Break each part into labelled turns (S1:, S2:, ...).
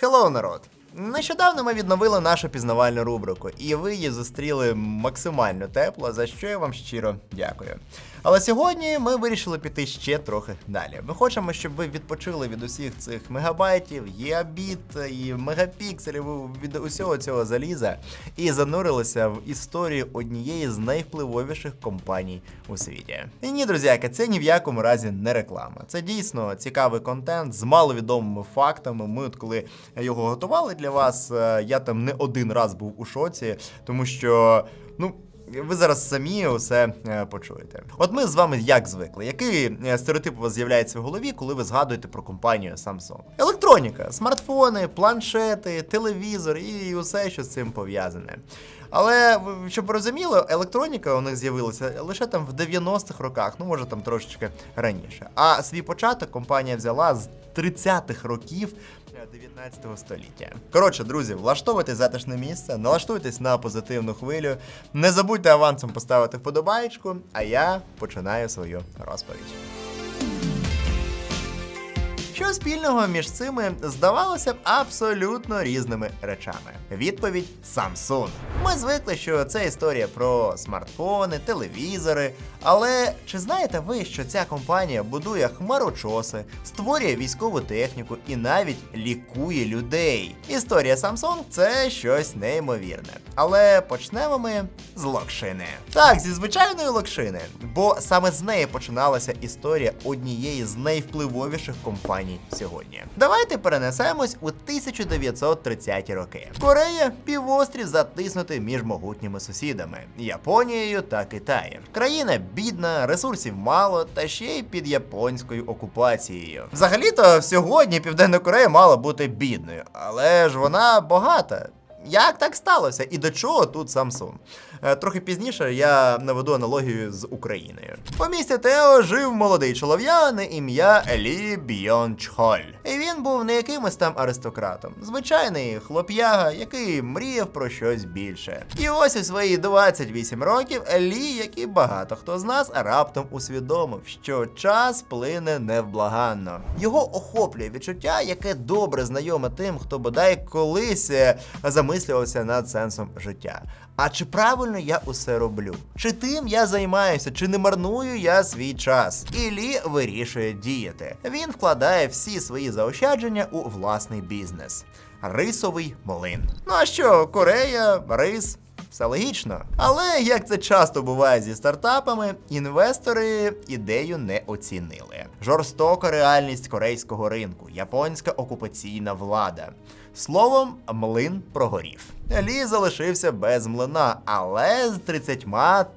S1: Хеллоу, народ! Нещодавно ми відновили нашу пізнавальну рубрику, і ви її зустріли максимально тепло, за що я вам щиро дякую. Але сьогодні ми вирішили піти ще трохи далі. Ми хочемо, щоб ви відпочили від усіх цих мегабайтів, гігабіт і мегапікселів від усього цього заліза і занурилися в історію однієї з найвпливовіших компаній у світі. І ні, друзяки, це ні в якому разі не реклама. Це дійсно цікавий контент з маловідомими фактами. Ми, от коли його готували для вас, е, я там не один раз був у шоці, тому що, ну. Ви зараз самі усе е, почуєте. От ми з вами як звикли. Який е, стереотип у вас з'являється в голові, коли ви згадуєте про компанію Samsung? Електроніка, смартфони, планшети, телевізор і усе, що з цим пов'язане. Але щоб ви розуміли, електроніка у них з'явилася лише там в 90-х роках, ну може там трошечки раніше. А свій початок компанія взяла з 30-х років. Е, 19 століття. Коротше, друзі, влаштовуйте затишне місце, налаштуйтесь на позитивну хвилю. Не забудьте авансом поставити вподобаєчку, а я починаю свою розповідь. Що спільного між цими здавалося б абсолютно різними речами? Відповідь Samsung. Ми звикли, що це історія про смартфони, телевізори. Але чи знаєте ви, що ця компанія будує хмарочоси, створює військову техніку і навіть лікує людей? Історія Samsung це щось неймовірне. Але почнемо ми з локшини. Так, зі звичайної локшини, бо саме з неї починалася історія однієї з найвпливовіших компаній сьогодні. Давайте перенесемось у 1930-ті роки. Корея півострів затиснутий між могутніми сусідами Японією та Китаєм. Країна бідна, ресурсів мало, та ще й під японською окупацією. Взагалі-то сьогодні Південна Корея мала бути бідною, але ж вона багата. Як так сталося? І до чого тут Samsung? Е, Трохи пізніше я наведу аналогію з Україною. У місті Тео жив молодий чолов'я на ім'я Лі Бьон Чхоль. І він був не якимось там аристократом, звичайний хлоп'яга, який мріяв про щось більше. І ось у свої 28 років Лі, як і багато хто з нас, раптом усвідомив, що час плине невблаганно. Його охоплює відчуття, яке добре знайоме тим, хто бодай колись е, замислювався над сенсом життя. А чи правильно я усе роблю? Чи тим я займаюся, чи не марную я свій час? І Лі вирішує діяти. Він вкладає всі свої заощадження у власний бізнес. Рисовий млин. Ну а що, Корея, рис, все логічно. Але як це часто буває зі стартапами, інвестори ідею не оцінили. Жорстока реальність корейського ринку, японська окупаційна влада. Словом, млин прогорів. Лі залишився без млина, але з 30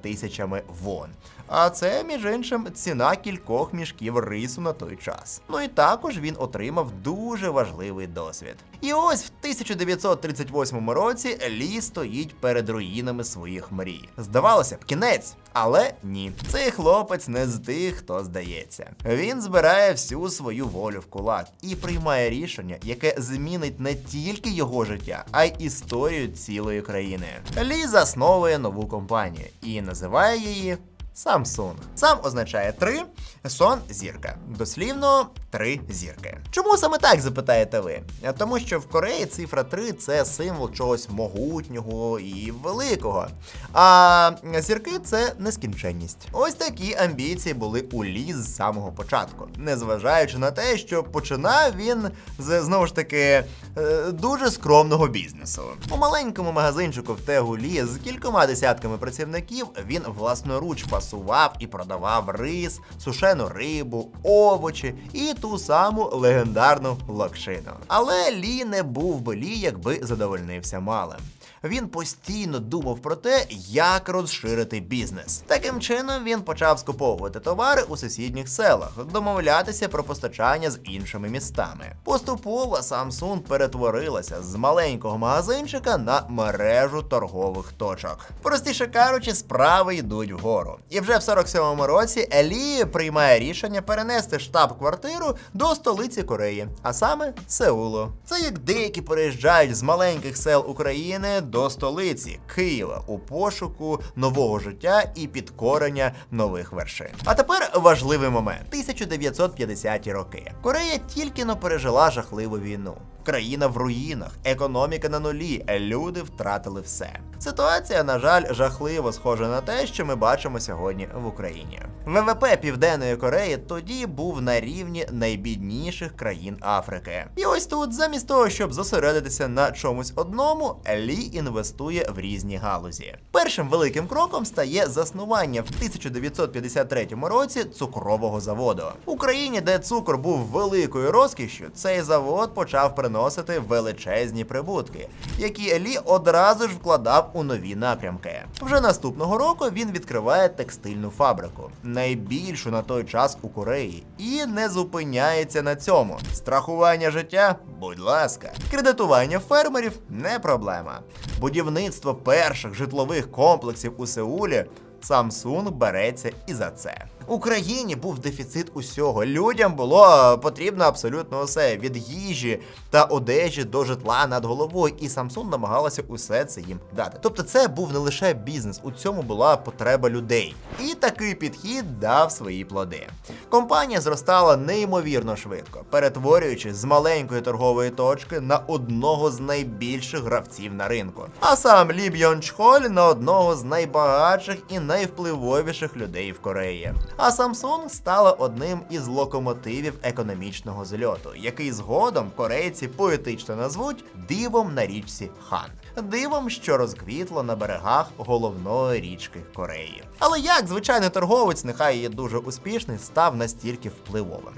S1: тисячами вон. А це, між іншим, ціна кількох мішків рису на той час. Ну і також він отримав дуже важливий досвід. І ось в 1938 році Лі стоїть перед руїнами своїх мрій. Здавалося б, кінець, але ні. Цей хлопець не з тих, хто здається. Він збирає всю свою волю в кулак і приймає рішення, яке змінить не тільки його життя, а й історію цілої країни. Лі засновує нову компанію і називає її Samsung. Сам означає три, сон зірка. Дослівно три зірки. Чому саме так запитаєте ви? Тому що в Кореї цифра 3 це символ чогось могутнього і великого. А зірки це нескінченність. Ось такі амбіції були у Лі з самого початку, незважаючи на те, що починав він з знову ж таки е, дуже скромного бізнесу. У маленькому магазинчику в Тегулі з кількома десятками працівників він власноруч пасував і продавав рис, сушену рибу, овочі і ту саму легендарну локшину. Але Лі не був би Лі, якби задовольнився малим. Він постійно думав про те, як розширити бізнес. Таким чином він почав скуповувати товари у сусідніх селах, домовлятися про постачання з іншими містами. Поступово Samsung перетворилася з маленького магазинчика на мережу торгових точок. Простіше кажучи, справи йдуть вгору. І вже в 47-му році Елі приймає рішення перенести штаб-квартиру до столиці Кореї, а саме Сеулу. Це як деякі переїжджають з маленьких сел України до столиці Києва у пошуку нового життя і підкорення нових вершин. А тепер важливий момент: 1950-ті роки. Корея тільки но пережила жахливу війну. Країна в руїнах, економіка на нулі, люди втратили все. Ситуація, на жаль, жахливо схожа на те, що ми бачимо сьогодні в Україні. ВВП Південної Кореї тоді був на рівні найбідніших країн Африки. І ось тут, замість того, щоб зосередитися на чомусь одному, Лі інвестує в різні галузі. Першим великим кроком стає заснування в 1953 році цукрового заводу. В Україні, де цукор був великою розкішшю, цей завод почав приносити величезні прибутки, які Лі одразу ж вкладав у нові напрямки. Вже наступного року він відкриває текстильну фабрику, найбільшу на той час у Кореї, і не зупиняється на цьому. Страхування життя, будь ласка, кредитування фермерів не проблема. Будівництво перших житлових комплексів у Сеулі. Samsung береться і за це. Україні був дефіцит усього. Людям було потрібно абсолютно усе від їжі та одежі до житла над головою, і Samsung намагалася усе це їм дати. Тобто, це був не лише бізнес, у цьому була потреба людей. І такий підхід дав свої плоди. Компанія зростала неймовірно швидко, перетворюючись з маленької торгової точки на одного з найбільших гравців на ринку. А сам Лі Бьон на одного з найбагатших і найвпливовіших людей в Кореї. А Samsung стала одним із локомотивів економічного зльоту, який згодом корейці поетично назвуть дивом на річці Хан. Дивом, що розквітло на берегах головної річки Кореї. Але як звичайний торговець, нехай є дуже успішний, став настільки впливовим.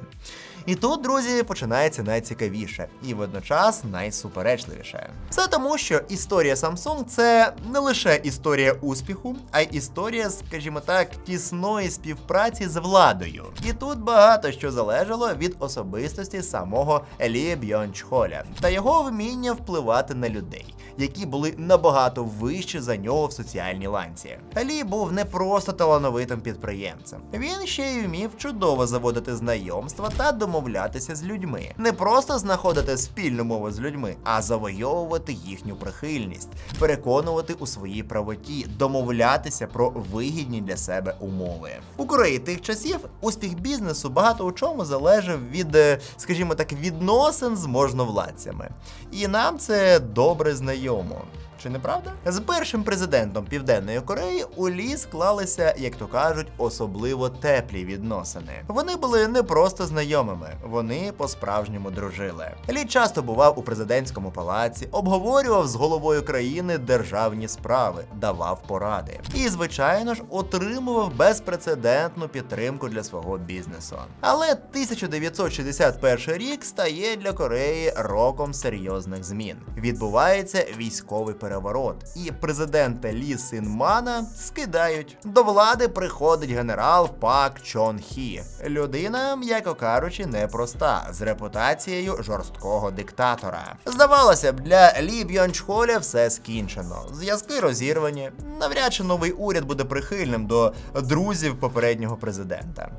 S1: І тут, друзі, починається найцікавіше і водночас найсуперечливіше. Все тому, що історія Samsung це не лише історія успіху, а й історія, скажімо так, тісної співпраці з владою. І тут багато що залежало від особистості самого Елі Бьончхоля та його вміння впливати на людей, які були набагато вищі за нього в соціальній ланці. Елі був не просто талановитим підприємцем, він ще й вмів чудово заводити знайомства та домовлятися з людьми, не просто знаходити спільну мову з людьми, а завойовувати їхню прихильність, переконувати у своїй правоті, домовлятися про вигідні для себе умови. У Кореї тих часів успіх бізнесу багато у чому залежав від, е, скажімо так, відносин з можновладцями. І нам це добре знайомо. Чи не правда? З першим президентом Південної Кореї у Лі склалися, як то кажуть, особливо теплі відносини. Вони були не просто знайомими, вони по-справжньому дружили. Лі часто бував у президентському палаці, обговорював з головою країни державні справи, давав поради. І, звичайно ж, отримував безпрецедентну підтримку для свого бізнесу. Але 1961 рік стає для Кореї роком серйозних змін. Відбувається військовий переворот, і президента Лі Синмана скидають. До влади приходить генерал Пак Чон Хі. Людина, м'яко кажучи, непроста, з репутацією жорсткого диктатора. Здавалося б, для Лі Бьончхоля все скінчено. Зв'язки розірвані. Навряд чи новий уряд буде прихильним до друзів попереднього президента.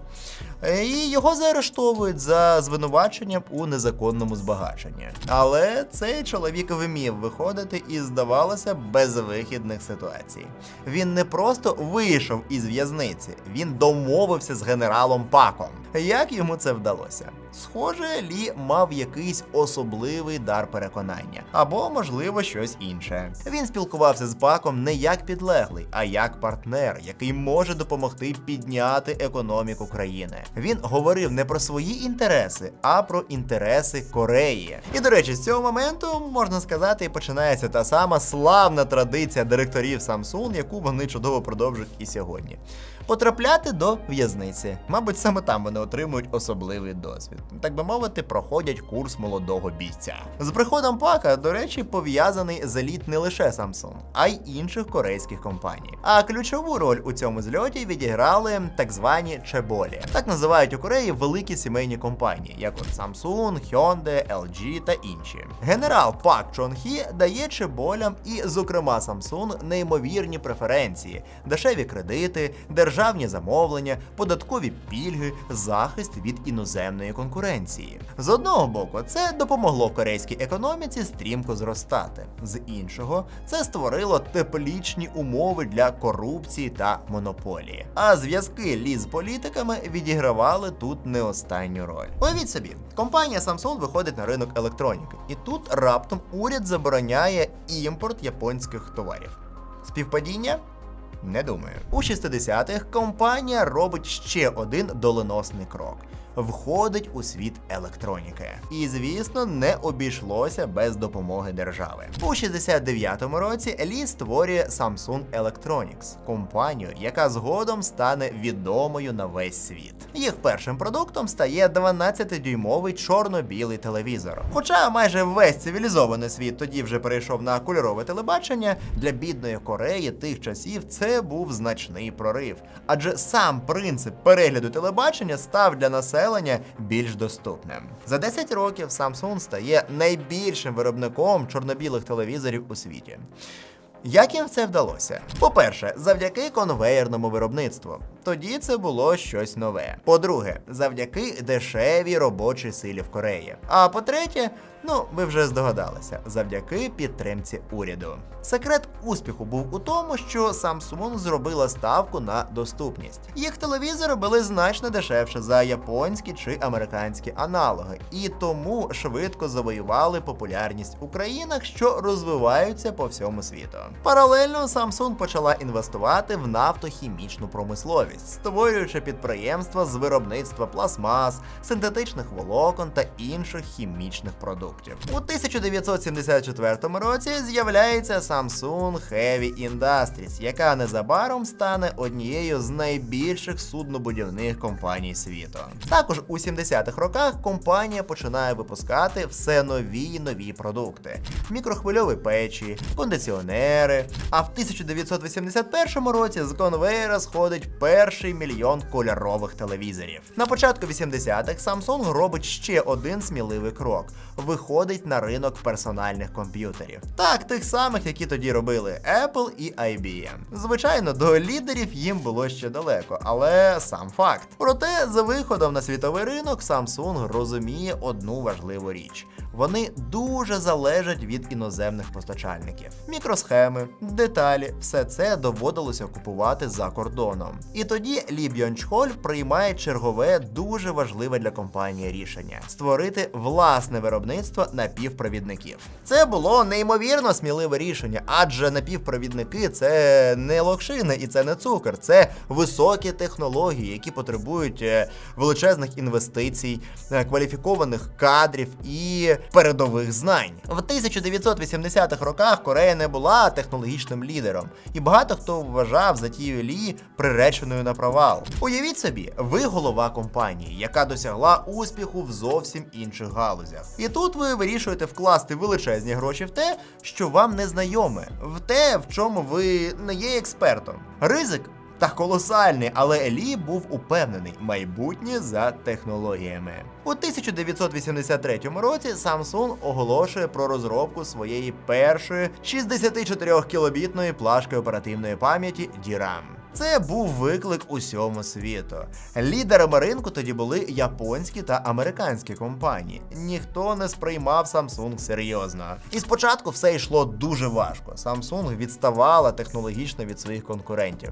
S1: І його заарештовують за звинуваченням у незаконному збагаченні. Але цей чоловік вмів виходити із, здавалося, безвихідних ситуацій. Він не просто вийшов із в'язниці, він домовився з генералом Паком. Як йому це вдалося? Схоже, Лі мав якийсь особливий дар переконання, або, можливо, щось інше. Він спілкувався з Паком не як підлеглий, а як партнер, який може допомогти підняти економіку країни. Він говорив не про свої інтереси, а про інтереси Кореї. І до речі, з цього моменту можна сказати, починається та сама славна традиція директорів Samsung, яку вони чудово продовжують і сьогодні. Потрапляти до в'язниці. Мабуть, саме там вони отримують особливий досвід. Так би мовити, проходять курс молодого бійця. З приходом Пака, до речі, пов'язаний заліт не лише Samsung, а й інших корейських компаній. А ключову роль у цьому зльоті відіграли так звані чеболі. Так називають у Кореї великі сімейні компанії, як от Samsung, Hyundai, LG та інші. Генерал Пак Чон Хі дає чеболям і, зокрема, Samsung неймовірні преференції, дешеві кредити, державні замовлення, податкові пільги, захист від іноземної конкуренції. З одного боку, це допомогло корейській економіці стрімко зростати. З іншого, це створило теплічні умови для корупції та монополії. А зв'язки Лі з політиками відігравали тут не останню роль. Уявіть собі, компанія Samsung виходить на ринок електроніки, і тут раптом уряд забороняє імпорт японських товарів. Співпадіння? Не думаю. У 60-х компанія робить ще один доленосний крок. Входить у світ електроніки. І, звісно, не обійшлося без допомоги держави. У 69-му році Лі створює Samsung Electronics, компанію, яка згодом стане відомою на весь світ. Їх першим продуктом стає 12-дюймовий чорно-білий телевізор. Хоча майже весь цивілізований світ тоді вже перейшов на кольорове телебачення, для бідної Кореї тих часів це був значний прорив. Адже сам принцип перегляду телебачення став для населення більш доступним. За 10 років Samsung стає найбільшим виробником чорно-білих телевізорів у світі. Як їм це вдалося? По-перше, завдяки конвеєрному виробництву. Тоді це було щось нове. По-друге, завдяки дешевій робочій силі в Кореї. А по-третє, ну ви вже здогадалися, завдяки підтримці уряду. Секрет успіху був у тому, що Samsung зробила ставку на доступність. Їх телевізори були значно дешевше за японські чи американські аналоги, і тому швидко завоювали популярність у країнах, що розвиваються по всьому світу. Паралельно Samsung почала інвестувати в нафтохімічну промисловість, створюючи підприємства з виробництва пластмас, синтетичних волокон та інших хімічних продуктів. У 1974 році з'являється Samsung Heavy Industries, яка незабаром стане однією з найбільших суднобудівних компаній світу. Також у 70-х роках компанія починає випускати все нові й нові продукти: мікрохвильові печі, кондиціонери. А в 1981 році з конвейера сходить перший мільйон кольорових телевізорів. На початку 80-х Samsung робить ще один сміливий крок: виходить на ринок персональних комп'ютерів. Так, тих самих, які тоді робили Apple і IBM. Звичайно, до лідерів їм було ще далеко, але сам факт. Проте, за виходом на світовий ринок, Samsung розуміє одну важливу річ. Вони дуже залежать від іноземних постачальників. Мікросхеми, деталі, все це доводилося купувати за кордоном. І тоді Лі Бьончхоль приймає чергове дуже важливе для компанії рішення створити власне виробництво напівпровідників. Це було неймовірно сміливе рішення, адже напівпровідники це не локшини і це не цукор, це високі технології, які потребують е, величезних інвестицій, е, кваліфікованих кадрів і передових знань. В 1980-х роках Корея не була технологічним лідером, і багато хто вважав затію Лі приреченою на провал. Уявіть собі, ви голова компанії, яка досягла успіху в зовсім інших галузях. І тут ви вирішуєте вкласти величезні гроші в те, що вам не знайоме, в те, в чому ви не є експертом. Ризик та колосальний, але Елі був упевнений майбутнє за технологіями. У 1983 році Samsung оголошує про розробку своєї першої 64 кілобітної плашки оперативної пам'яті DRAM. Це був виклик усьому світу. Лідерами ринку тоді були японські та американські компанії. Ніхто не сприймав Samsung серйозно. І спочатку все йшло дуже важко. Samsung відставала технологічно від своїх конкурентів.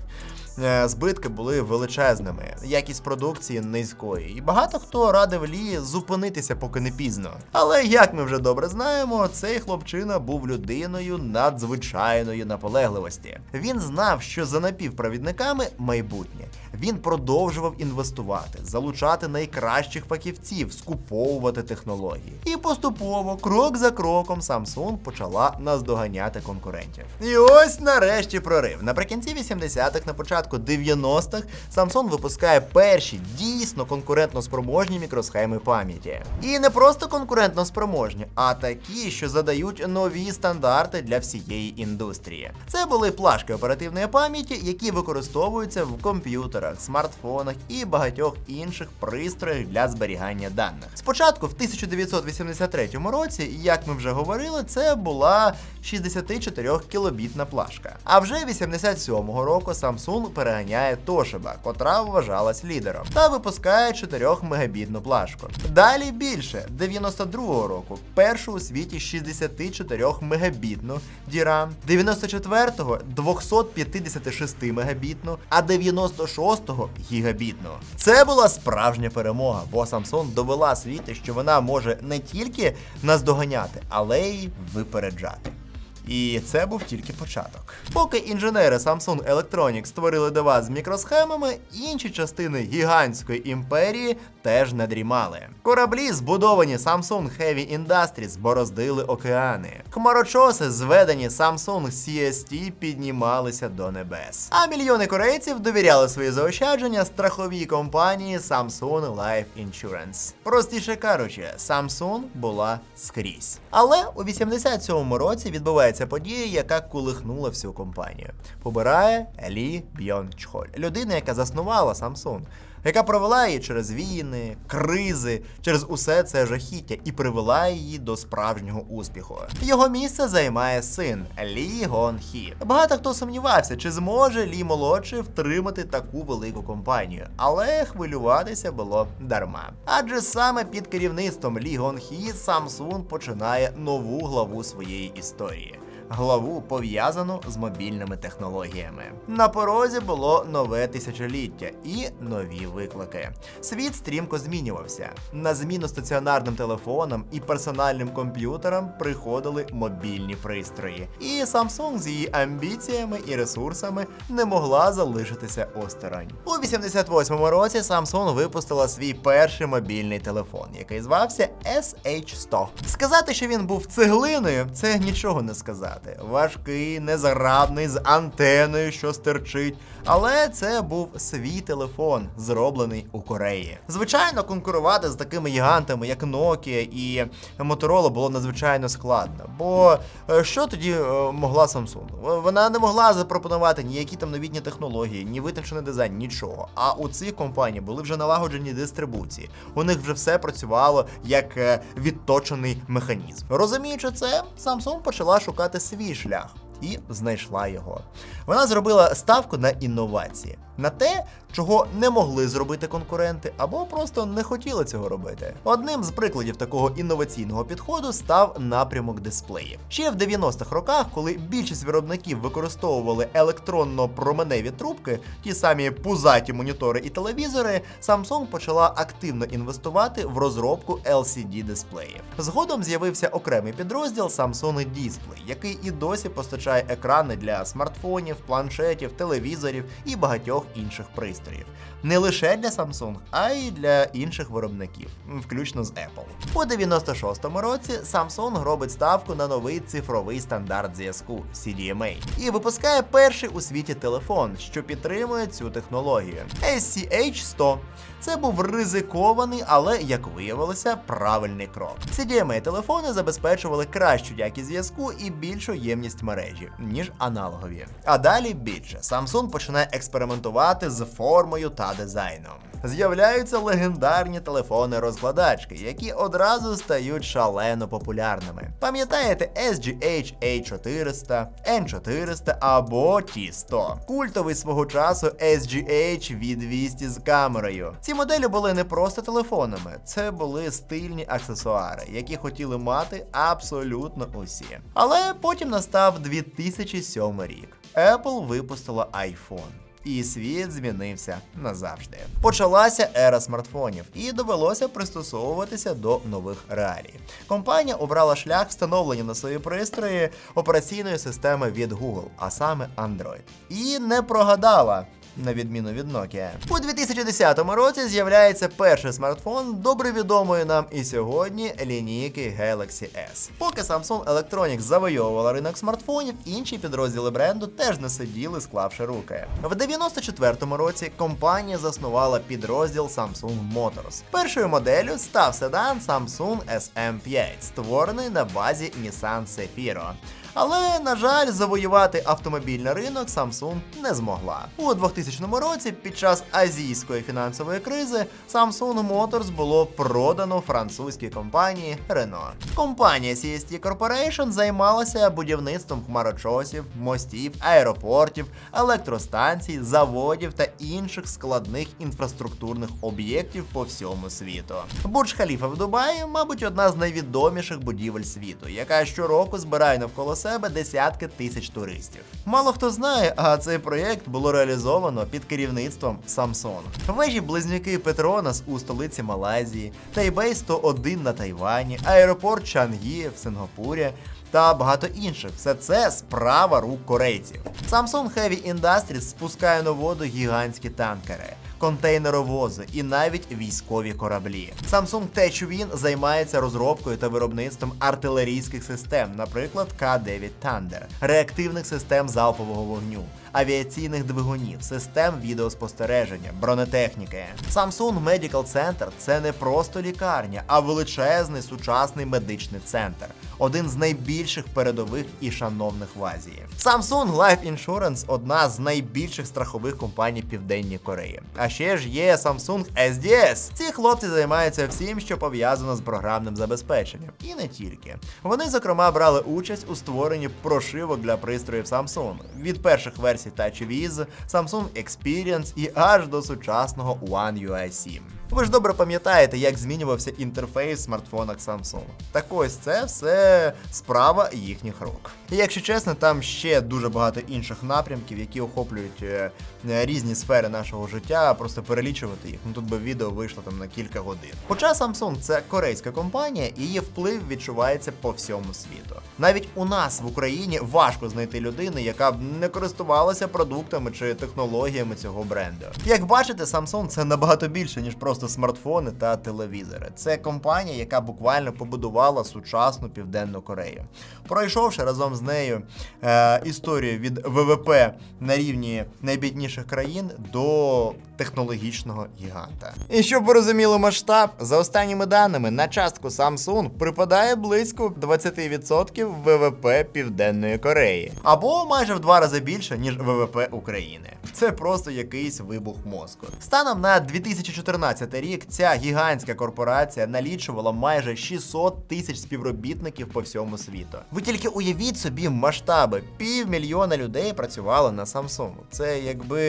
S1: Е, Збитки були величезними, якість продукції низької. І багато хто радив Лі зупинитися, поки не пізно. Але як ми вже добре знаємо, цей хлопчина був людиною надзвичайної наполегливості. Він знав, що за напівпровідниками майбутнє. Він продовжував інвестувати, залучати найкращих фахівців, скуповувати технології. І поступово, крок за кроком, Samsung почала наздоганяти конкурентів. І ось нарешті прорив. Наприкінці 80-х, на початку 90-х, Samsung випускає перші дійсно конкурентно спроможні мікросхеми пам'яті. І не просто конкурентно спроможні, а такі, що задають нові стандарти для всієї індустрії. Це були плашки оперативної пам'яті, які використовуються в комп'ютерах телевізорах, смартфонах і багатьох інших пристроях для зберігання даних. Спочатку, в 1983 році, як ми вже говорили, це була 64 кілобітна плашка. А вже 87-го року Samsung переганяє Toshiba, котра вважалась лідером, та випускає 4 мегабітну плашку. Далі більше 92-го року першу у світі 64 мегабітну DRAM, 94-го 256 мегабітну, а 96-го гігабітну. Це була справжня перемога, бо Samsung довела світу, що вона може не тільки наздоганяти, але й випереджати. І це був тільки початок. Поки інженери Samsung Electronics створили дива з мікросхемами, інші частини гігантської імперії теж не дрімали. Кораблі, збудовані Samsung Heavy Industries, бороздили океани. Хмарочоси, зведені Samsung CST, піднімалися до небес. А мільйони корейців довіряли свої заощадження страховій компанії Samsung Life Insurance. Простіше кажучи, Samsung була скрізь. Але у 87-му році відбувається подія, яка колихнула всю компанію. Побирає Лі Бьон Чхоль, людина, яка заснувала Samsung яка провела її через війни, кризи, через усе це жахіття і привела її до справжнього успіху. Його місце займає син Лі Гон Хі. Багато хто сумнівався, чи зможе Лі молодший втримати таку велику компанію, але хвилюватися було дарма. Адже саме під керівництвом Лі Гон Хі Samsung починає нову главу своєї історії главу пов'язану з мобільними технологіями. На порозі було нове тисячоліття і нові виклики. Світ стрімко змінювався. На зміну стаціонарним телефонам і персональним комп'ютерам приходили мобільні пристрої. І Samsung з її амбіціями і ресурсами не могла залишитися осторонь. У 88-му році Samsung випустила свій перший мобільний телефон, який звався SH100. Сказати, що він був цеглиною, це нічого не сказати сказати. Важкий, незаграбний, з антеною, що стерчить. Але це був свій телефон, зроблений у Кореї. Звичайно, конкурувати з такими гігантами, як Nokia і Motorola, було надзвичайно складно. Бо е, що тоді е, могла Samsung? Вона не могла запропонувати ніякі там новітні технології, ні витончений дизайн, нічого. А у цих компаній були вже налагоджені дистрибуції. У них вже все працювало як е, відточений механізм. Розуміючи це, Samsung почала шукати свій шлях і знайшла його. Вона зробила ставку на інновації, на те, чого не могли зробити конкуренти, або просто не хотіли цього робити. Одним з прикладів такого інноваційного підходу став напрямок дисплеїв. Ще в 90-х роках, коли більшість виробників використовували електронно-променеві трубки, ті самі пузаті монітори і телевізори, Samsung почала активно інвестувати в розробку LCD дисплеїв. Згодом з'явився окремий підрозділ Samsung Display, який і досі постачає екрани для смартфонів, планшетів, телевізорів і багатьох інших пристроїв. Не лише для Samsung, а й для інших виробників, включно з Apple. У 96-му році Samsung робить ставку на новий цифровий стандарт зв'язку CDMA і випускає перший у світі телефон, що підтримує цю технологію. SCH100. Це був ризикований, але, як виявилося, правильний крок. CDMA телефони забезпечували кращу якість зв'язку і більшу ємність мережі, ніж аналогові. А далі більше Samsung починає експериментувати з формою та дизайном. З'являються легендарні телефони-розкладачки, які одразу стають шалено популярними. Пам'ятаєте SGH A400, N400 або T100. Культовий свого часу SGH V200 з камерою. Ці моделі були не просто телефонами, це були стильні аксесуари, які хотіли мати абсолютно усі. Але потім настав 2007 рік. Apple випустила iPhone і світ змінився назавжди. Почалася ера смартфонів, і довелося пристосовуватися до нових реалій. Компанія обрала шлях встановлення на свої пристрої операційної системи від Google, а саме Android. І не прогадала на відміну від Nokia. У 2010 році з'являється перший смартфон, добре відомої нам і сьогодні лінійки Galaxy S. Поки Samsung Electronics завойовувала ринок смартфонів, інші підрозділи бренду теж не сиділи, склавши руки. В 94-му році компанія заснувала підрозділ Samsung Motors. Першою моделлю став седан Samsung SM5, створений на базі Nissan Sefiro. Але, на жаль, завоювати автомобільний ринок Samsung не змогла. У 2000 2000 році, під час азійської фінансової кризи, Samsung Motors було продано французькій компанії Renault. Компанія CST Corporation займалася будівництвом хмарочосів, мостів, аеропортів, електростанцій, заводів та інших складних інфраструктурних об'єктів по всьому світу. Бурдж Халіфа в Дубаї, мабуть, одна з найвідоміших будівель світу, яка щороку збирає навколо себе десятки тисяч туристів. Мало хто знає, а цей проєкт було реалізовано під керівництвом Samsung. Вежі близнюки Петронас у столиці Малайзії, Тайбей 101 на Тайвані, аеропорт Чангі в Сингапурі. Та багато інших. Все це справа рук корейців. Samsung Heavy Industries спускає на воду гігантські танкери, контейнеровози і навіть військові кораблі. Samsung Techwin займається розробкою та виробництвом артилерійських систем, наприклад, К-9 Thunder, реактивних систем залпового вогню. Авіаційних двигунів, систем відеоспостереження, бронетехніки. Samsung Medical Center – це не просто лікарня, а величезний сучасний медичний центр, один з найбільших передових і шановних в Азії. Samsung Life Insurance – одна з найбільших страхових компаній Південній Кореї. А ще ж є Samsung SDS. Ці хлопці займаються всім, що пов'язано з програмним забезпеченням, і не тільки. Вони, зокрема, брали участь у створенні прошивок для пристроїв Samsung від перших версій TouchWiz, Samsung Experience і аж до сучасного One UI 7. Ви ж добре пам'ятаєте, як змінювався інтерфейс в смартфонах Samsung. Так ось це все справа їхніх рук. І якщо чесно, там ще дуже багато інших напрямків, які охоплюють е, різні сфери нашого життя, просто перелічувати їх. Ну тут би відео вийшло там на кілька годин. Хоча Samsung це корейська компанія, її вплив відчувається по всьому світу. Навіть у нас в Україні важко знайти людину, яка б не користувалася продуктами чи технологіями цього бренду. Як бачите, Samsung це набагато більше, ніж просто смартфони та телевізори. Це компанія, яка буквально побудувала сучасну південну Корею. Пройшовши разом з нею е, історію від ВВП на рівні найбідніших країн до технологічного гіганта. І щоб ви розуміли масштаб, за останніми даними на частку Samsung припадає близько 20% ВВП Південної Кореї, або майже в два рази більше ніж ВВП України. Це просто якийсь вибух мозку. Станом на 2014 рік ця гігантська корпорація налічувала майже 600 тисяч співробітників по всьому світу. Ви тільки уявіть собі масштаби: півмільйона людей працювало на Samsung. Це якби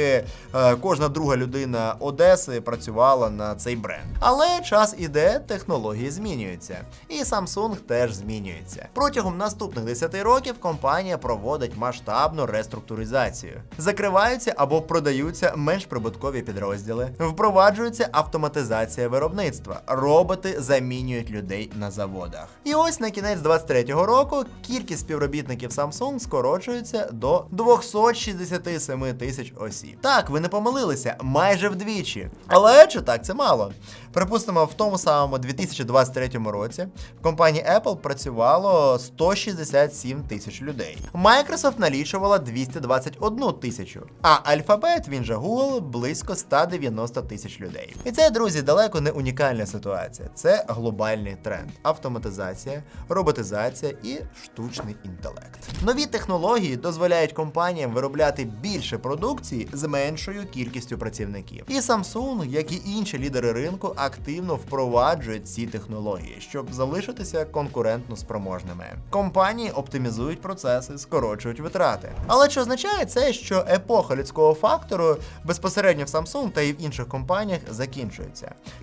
S1: е, кожна друга людина Одеси працювала на цей бренд. Але час іде, технології змінюються, і Samsung теж змінюється. Протягом наступних 10 років компанія проводить масштабну реструктуризацію. Закриваються або продаються менш прибуткові підрозділи, впроваджується автоматизація виробництва. Роботи замінюють людей на заводах. І ось на кінець 23-го року кількість співробітників Samsung скорочується до 267 тисяч осіб. Так, ви не помилилися, майже вдвічі. Але чи так це мало? Припустимо, в тому самому 2023 році в компанії Apple працювало 167 тисяч людей. Microsoft налічувала 221 тисячу, а Alphabet, він же Google, близько 190 тисяч людей. І це, друзі, далеко не унікальна ситуація. Це глобальний тренд: автоматизація, роботизація і штучний інтелект. Нові технології дозволяють компаніям виробляти більше продукції з меншою кількістю працівників. І Samsung, як і інші лідери ринку, активно впроваджують ці технології, щоб залишитися конкурентно спроможними. Компанії оптимізують процеси, скорочують витрати. Але чи означає це, що епоха людського фактору безпосередньо в Samsung та і в інших компаніях закінчується?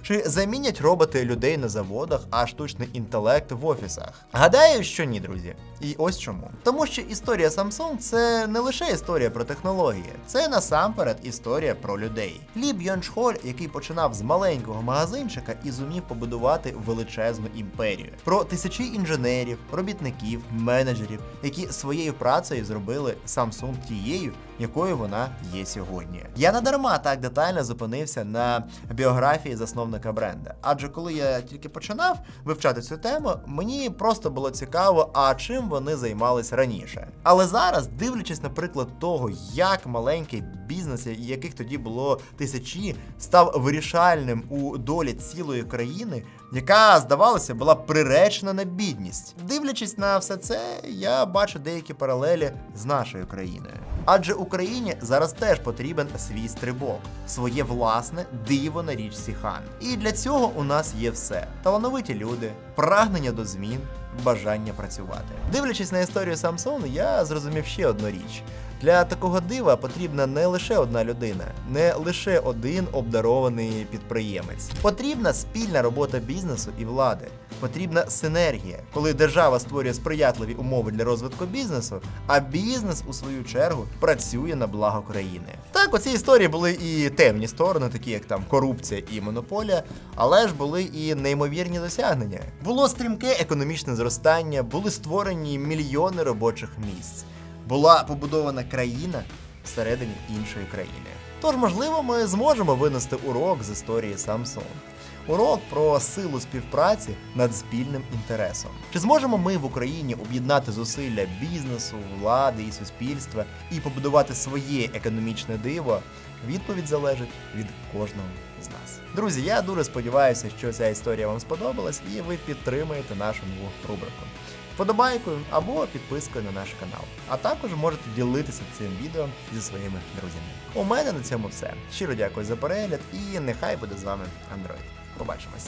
S1: Чи замінять роботи людей на заводах, а штучний інтелект в офісах? Гадаю, що ні, друзі. І ось чому. Тому що історія Samsung це не лише історія про технології, це насамперед історія про людей. Лі Бьон Чхоль, який починав з маленького магазинчика і зумів побудувати величезну імперію. Про тисячі інженерів, робітників, менеджерів, які своєю працею зробили Samsung тією, якою вона є сьогодні. Я не дарма так детально зупинився на біографії засновника бренда. Адже коли я тільки починав вивчати цю тему, мені просто було цікаво, а чим вони займались раніше. Але зараз, дивлячись наприклад, того, як маленький бізнес, яких тоді було тисячі, став вирішальним у долі цілої країни, яка, здавалося, була приречена на бідність. Дивлячись на все це, я бачу деякі паралелі з нашою країною. Адже Україні зараз теж потрібен свій стрибок, своє власне диво на річці Хан. І для цього у нас є все: талановиті люди, прагнення до змін, бажання працювати. Дивлячись на історію Samsung, я зрозумів ще одну річ. Для такого дива потрібна не лише одна людина, не лише один обдарований підприємець. Потрібна спільна робота бізнесу і влади. Потрібна синергія, коли держава створює сприятливі умови для розвитку бізнесу, а бізнес, у свою чергу, працює на благо країни. Так, у цій історії були і темні сторони, такі як там корупція і монополія, але ж були і неймовірні досягнення. Було стрімке економічне зростання, були створені мільйони робочих місць була побудована країна всередині іншої країни. Тож, можливо, ми зможемо винести урок з історії Samsung. Урок про силу співпраці над спільним інтересом. Чи зможемо ми в Україні об'єднати зусилля бізнесу, влади і суспільства і побудувати своє економічне диво? Відповідь залежить від кожного з нас. Друзі, я дуже сподіваюся, що ця історія вам сподобалась і ви підтримаєте нашу нову рубрику вподобайкою або підпискою на наш канал. А також можете ділитися цим відео зі своїми друзями. У мене на цьому все. Щиро дякую за перегляд і нехай буде з вами Android. Побачимось.